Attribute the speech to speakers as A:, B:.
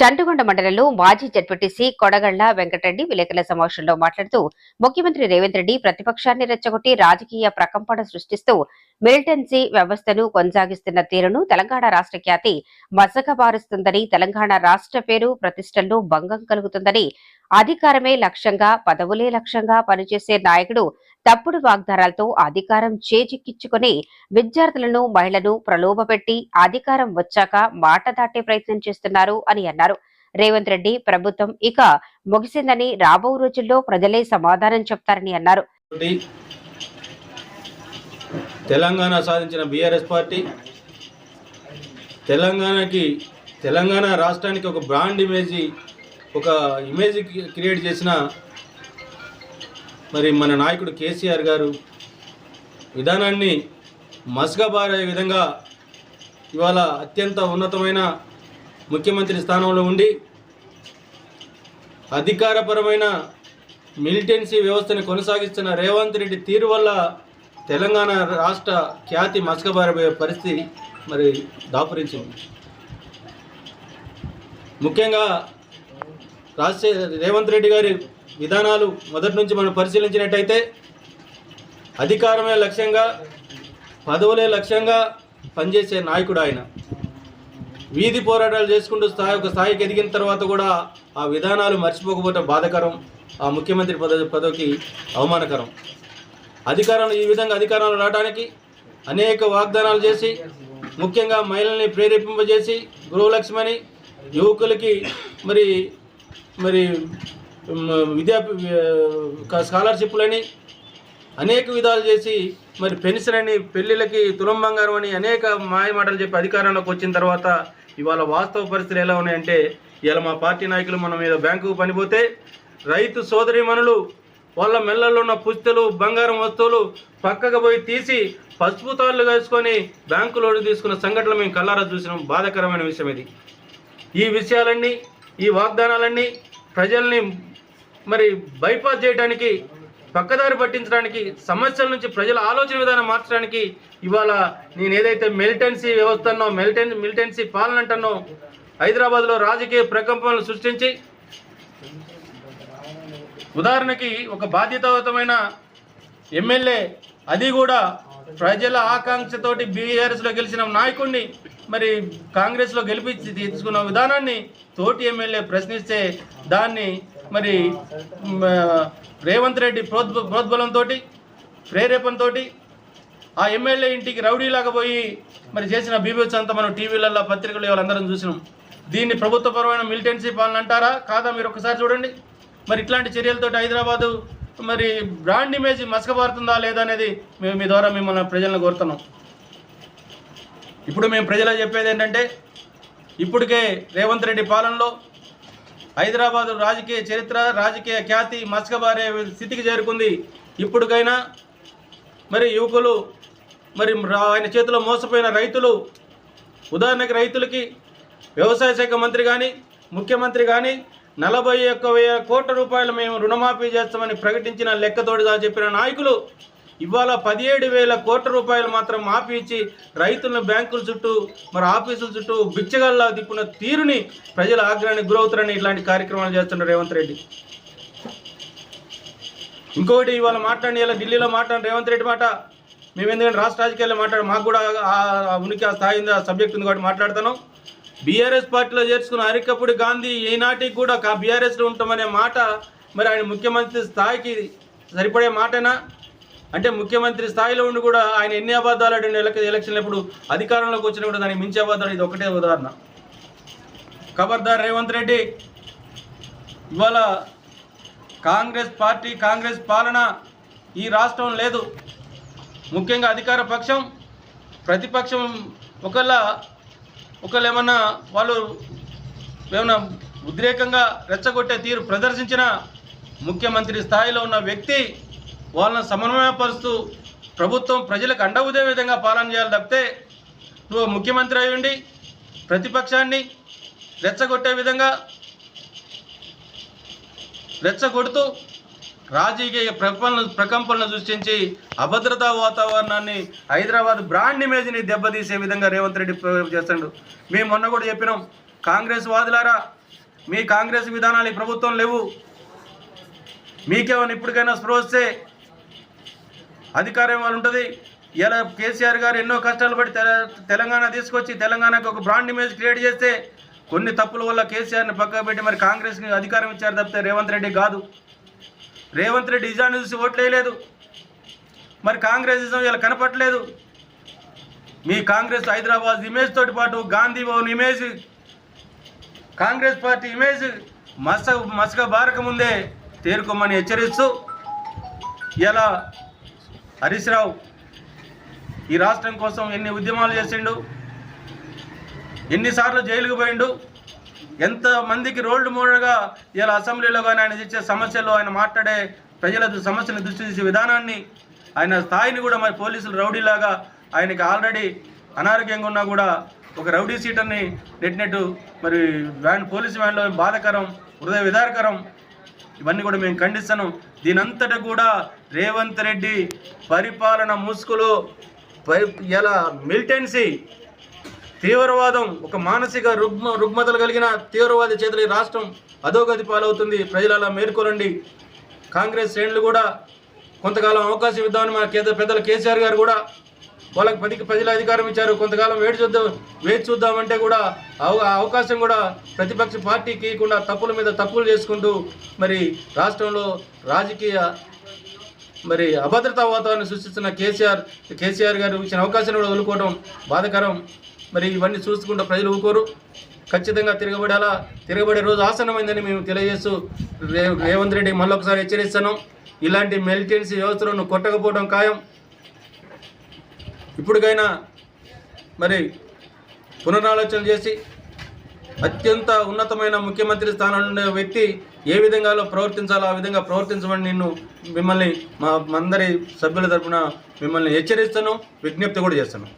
A: చండుగొండ మండలంలో మాజీ జడ్పీటీసీ కొడగళ్ళ వెంకటరెడ్డి విలేకరుల సమావేశంలో మాట్లాడుతూ ముఖ్యమంత్రి రేవంత్ రెడ్డి ప్రతిపక్షాన్ని రెచ్చగొట్టి రాజకీయ ప్రకంపన సృష్టిస్తూ మిలిటెన్సీ వ్యవస్థను కొనసాగిస్తున్న తీరును తెలంగాణ రాష్ట్ర ఖ్యాతి మసకబారుస్తుందని తెలంగాణ రాష్ట్ర పేరు ప్రతిష్టల్లో భంగం కలుగుతుందని అధికారమే లక్ష్యంగా పదవులే లక్ష్యంగా పనిచేసే నాయకుడు తప్పుడు వాగ్దానాలతో అధికారం చేజిక్కించుకుని విద్యార్థులను మహిళను ప్రలోభపెట్టి అధికారం వచ్చాక మాట దాటే ప్రయత్నం చేస్తున్నారు అని అన్నారు. రేవంత్ రెడ్డి ప్రభుత్వం ఇక ముగిసిందని రాబో రోజుల్లో ప్రజలే సమాధానం చెప్తారని అన్నారు.
B: తెలంగాణ సాధించిన బీఆర్ఎస్ పార్టీ తెలంగాణకి తెలంగాణ రాష్ట్రానికి ఒక బ్రాండ్ ఇమేజ్ ఒక ఇమేజ్ క్రియేట్ చేసిన మరి మన నాయకుడు కేసీఆర్ గారు విధానాన్ని మసగబారే విధంగా ఇవాళ అత్యంత ఉన్నతమైన ముఖ్యమంత్రి స్థానంలో ఉండి అధికారపరమైన మిలిటెన్సీ వ్యవస్థను కొనసాగిస్తున్న రేవంత్ రెడ్డి తీరు వల్ల తెలంగాణ రాష్ట్ర ఖ్యాతి మసకబారిపోయే పరిస్థితి మరి దాపురించింది. ముఖ్యంగా రాజశేఖర రేవంత్ రెడ్డి గారి విధానాలు మొదటి నుంచి మనం పరిశీలించినట్టయితే అధికారమే లక్ష్యంగా పదవులే లక్ష్యంగా పనిచేసే నాయకుడు ఆయన. వీధి పోరాటాలు చేసుకుంటూ స్థాయి ఒక స్థాయికి ఎదిగిన తర్వాత కూడా ఆ విధానాలు మర్చిపోకపోవటం బాధకరం. ఆ ముఖ్యమంత్రి పదవి పదవికి అవమానకరం. అధికారంలో ఈ విధంగా అధికారంలో రావడానికి అనేక వాగ్దానాలు చేసి ముఖ్యంగా మహిళల్ని ప్రేరేపింపజేసి గృహలక్ష్మని యువకులకి మరి మరి విద్యా స్కాలర్షిప్లని అనేక విధాలు చేసి మరి పెన్షన్ అని పెళ్ళిళ్ళకి తులం బంగారం అని అనేక మాయమాటలు చెప్పి అధికారంలోకి వచ్చిన తర్వాత ఇవాళ వాస్తవ పరిస్థితులు ఎలా ఉన్నాయంటే ఇవాళ మా పార్టీ నాయకులు మనం మీద బ్యాంకుకు పనిపోతే రైతు సోదరిమణులు వాళ్ళ మెల్లల్లో ఉన్న పుస్తలు బంగారం వస్తువులు పక్కకు పోయి తీసి పసుపు తాళ్ళు వేసుకొని బ్యాంకులోకి తీసుకున్న సంఘటనలు మేము కల్లారా చూసినాం. బాధాకరమైన విషయం ఇది. ఈ విషయాలన్నీ ఈ వాగ్దానాలన్నీ ప్రజల్ని మరి బైపాస్ చేయడానికి పక్కదారి పట్టించడానికి సమస్యల నుంచి ప్రజల ఆలోచన విధానం మార్చడానికి ఇవాళ నేను ఏదైతే మిలిటెన్సీ వ్యవస్థ అన్నో మిలిటెన్ మిలిటెన్సీ పాలన అంటనో హైదరాబాద్లో రాజకీయ ప్రకంపనలు సృష్టించి ఉదాహరణకి ఒక బాధ్యతాయుతమైన ఎమ్మెల్యే అది కూడా ప్రజల ఆకాంక్షతోటి బీఆర్ఎస్లో గెలిచిన నాయకుడిని మరి కాంగ్రెస్లో గెలిపించి తీసుకున్న విధానాన్ని తోటి ఎమ్మెల్యే ప్రశ్నిస్తే దాన్ని మరి రేవంత్ రెడ్డి ప్రోద్ ప్రోద్బలంతో ప్రేరేపణతో ఆ ఎమ్మెల్యే ఇంటికి రౌడీలాగా పోయి మరి చేసిన బీబీఎస్ అంతా మనం టీవీలలో పత్రికలు వాళ్ళందరం చూసినాం. దీన్ని ప్రభుత్వపరమైన మిలిటెన్సీ పాలన అంటారా? కాదా? మీరు ఒకసారి చూడండి. మరి ఇట్లాంటి చర్యలతోటి హైదరాబాదు మరి బ్రాండ్ ఇమేజ్ మసకబారుతుందా లేదా అనేది మేము మీ ద్వారా మిమ్మల్ని ప్రజలను కోరుతున్నాం. ఇప్పుడు మేము ప్రజలకు చెప్పేది ఏంటంటే ఇప్పటికే రేవంత్ రెడ్డి పాలనలో హైదరాబాదు రాజకీయ చరిత్ర రాజకీయ ఖ్యాతి మసకబారే స్థితికి చేరుకుంది. ఇప్పటికైనా మరి యువకులు మరి రా- ఆయన చేతిలో మోసపోయిన రైతులు ఉదాహరణకి రైతులకి వ్యవసాయ శాఖ మంత్రి కానీ ముఖ్యమంత్రి కానీ నలభై ఒక్క వేల కోట్ల రూపాయలు మేము రుణమాఫీ చేస్తామని ప్రకటించిన లెక్కతోడుగా చెప్పిన నాయకులు ఇవాళ పదిహేడు వేల కోట్ల రూపాయలు మాత్రం మాఫీ ఇచ్చి రైతులను బ్యాంకుల చుట్టూ మరి ఆఫీసుల చుట్టూ బిచ్చగల్లా తిప్పున్న తీరుని ప్రజల ఆగ్రహానికి గురవుతారని ఇలాంటి కార్యక్రమాలు చేస్తున్నారు రేవంత్ రెడ్డి. ఇంకొకటి ఇవాళ మాట్లాడి ఇలా ఢిల్లీలో మాట్లాడిన రేవంత్ రెడ్డి మాట మేము ఎందుకంటే రాష్ట్ర రాజకీయాల్లో మాట్లాడి మాకు కూడా ఉనికి ఆ స్థాయి ఉంది ఆ సబ్జెక్ట్ ఉంది కాబట్టి మాట్లాడతాను. బీఆర్ఎస్ పార్టీలో చేర్చుకున్న హరికపుడి గాంధీ ఈనాటికి కూడా బీఆర్ఎస్లో ఉంటామనే మాట మరి ఆయన ముఖ్యమంత్రి స్థాయికి సరిపడే మాటేనా? అంటే ముఖ్యమంత్రి స్థాయిలో ఉండి కూడా ఆయన ఎన్ని అబద్ధాలు ఆడిన ఎలక్షన్లు ఎప్పుడు అధికారంలోకి వచ్చినా కూడా దానికి మించి అబద్ధాలు ఇది ఒకటే ఉదాహరణ. ఖబర్దార్ రేవంత్ రెడ్డి ఇవాళ కాంగ్రెస్ పార్టీ కాంగ్రెస్ పాలన ఈ రాష్ట్రం లేదు. ముఖ్యంగా అధికార పక్షం ప్రతిపక్షం ఒకళ్ళ ఒకళ్ళు ఏమన్నా వాళ్ళు ఏమన్నా ఉద్రేకంగా రెచ్చగొట్టే తీరు ప్రదర్శించిన ముఖ్యమంత్రి స్థాయిలో ఉన్న వ్యక్తి వాళ్ళని సమన్వయపరుస్తూ ప్రభుత్వం ప్రజలకు అండవుదే విధంగా పాలన చేయాలి తప్పితే నువ్వు ముఖ్యమంత్రి అయి ఉండి ప్రతిపక్షాన్ని రెచ్చగొట్టే విధంగా రెచ్చగొడుతూ రాజకీయ ప్రకంపనలు ప్రకంపనలు సృష్టించి అభద్రతా వాతావరణాన్ని హైదరాబాద్ బ్రాండ్ ఇమేజ్ని దెబ్బతీసే విధంగా రేవంత్ రెడ్డి చేస్తాడు. మేము మొన్న కూడా చెప్పినాం కాంగ్రెస్ వాదులారా మీ కాంగ్రెస్ విధానాలు ఈ ప్రభుత్వం లేవు. మీకేమైనా ఇప్పటికైనా స్పృహస్తే అధికారం వాళ్ళు ఉంటుంది. ఇలా కేసీఆర్ గారు ఎన్నో కష్టాలు పడి తెల- తెలంగాణ తీసుకొచ్చి తెలంగాణకు ఒక బ్రాండ్ ఇమేజ్ క్రియేట్ చేస్తే కొన్ని తప్పుల వల్ల కేసీఆర్ని పక్కకు పెట్టి మరి కాంగ్రెస్ని అధికారం ఇచ్చారు తప్పితే రేవంత్ రెడ్డి కాదు. రేవంత్ రెడ్డి నిజాన్ని చూసి ఓట్లేయలేదు. మరి కాంగ్రెస్ ఇజం ఇలా కనపట్లేదు మీ కాంగ్రెస్ హైదరాబాద్ ఇమేజ్ తోటి పాటు Gandhi Bhavan image Congress party image మస మసక బారక ముందే తేరుకోమని హెచ్చరిస్తూ ఇలా హరీష్ రావు ఈ రాష్ట్రం కోసం ఎన్ని ఉద్యమాలు చేసిండు ఎన్నిసార్లు జైలుకు పోయిండు ఎంతమందికి రోడ్డు మూడగా ఇలా అసెంబ్లీలో కానీ ఆయన ఇచ్చే సమస్యలు ఆయన మాట్లాడే ప్రజల సమస్యను దృష్టి చేసే విధానాన్ని ఆయన స్థాయిని కూడా మరి పోలీసులు రౌడీలాగా ఆయనకి ఆల్రెడీ అనారోగ్యంగా ఉన్నా కూడా ఒక రౌడీ సీటర్ని నెట్టినట్టు మరి వ్యాన్ పోలీసు వ్యాన్లో బాధకరం హృదయ విదారకరం ఇవన్నీ కూడా మేము ఖండిస్తాను. దీనంతట కూడా రేవంత్ రెడ్డి పరిపాలన ముసుగులు పరి ఇలా మిలిటెన్సీ తీవ్రవాదం ఒక మానసిక రుగ్మ రుగ్మతలు కలిగిన తీవ్రవాది చేతులు రాష్ట్రం అధోగతి పాలవుతుంది. ప్రజలు అలా మేల్కొనండి. కాంగ్రెస్ శ్రేణులు కూడా కొంతకాలం అవకాశం ఇద్దామని మా కేంద్ర పెద్దలు కేసీఆర్ గారు కూడా వాళ్ళకి పదికి ప్రజలు అధికారం ఇచ్చారు. కొంతకాలం వేడి చూద్దాం వేచి చూద్దామంటే కూడా అవ- అవకాశం కూడా ప్రతిపక్ష పార్టీకి ఇవ్వకుండా తప్పుల మీద తప్పులు చేసుకుంటూ మరి రాష్ట్రంలో రాజకీయ మరి అభద్రతా వాతావరణం సృష్టిస్తున్న కేసీఆర్ కేసీఆర్ గారు ఇచ్చిన అవకాశాన్ని కూడా వదులుకోవడం బాధకరం. మరి ఇవన్నీ చూసుకుంటూ ప్రజలు ఊకోరు ఖచ్చితంగా తిరగబడేలా? తిరగబడే రోజు ఆసనమైందని మేము తెలియజేస్తూ రేవంత్ రెడ్డి మళ్ళొకసారి హెచ్చరిస్తాను ఇలాంటి మిలిటెన్సీ వ్యవస్థలను కొట్టకపోవడం ఖాయం. ఇప్పటికైనా మరి పునరాలోచన చేసి అత్యంత ఉన్నతమైన ముఖ్యమంత్రి స్థానంలో ఉండే వ్యక్తి ఏ విధంగా ప్రవర్తించాలో ఆ విధంగా ప్రవర్తించమని నిన్ను మిమ్మల్ని మా అందరి సభ్యుల తరఫున మిమ్మల్ని హెచ్చరిస్తాను విజ్ఞప్తి కూడా చేస్తాను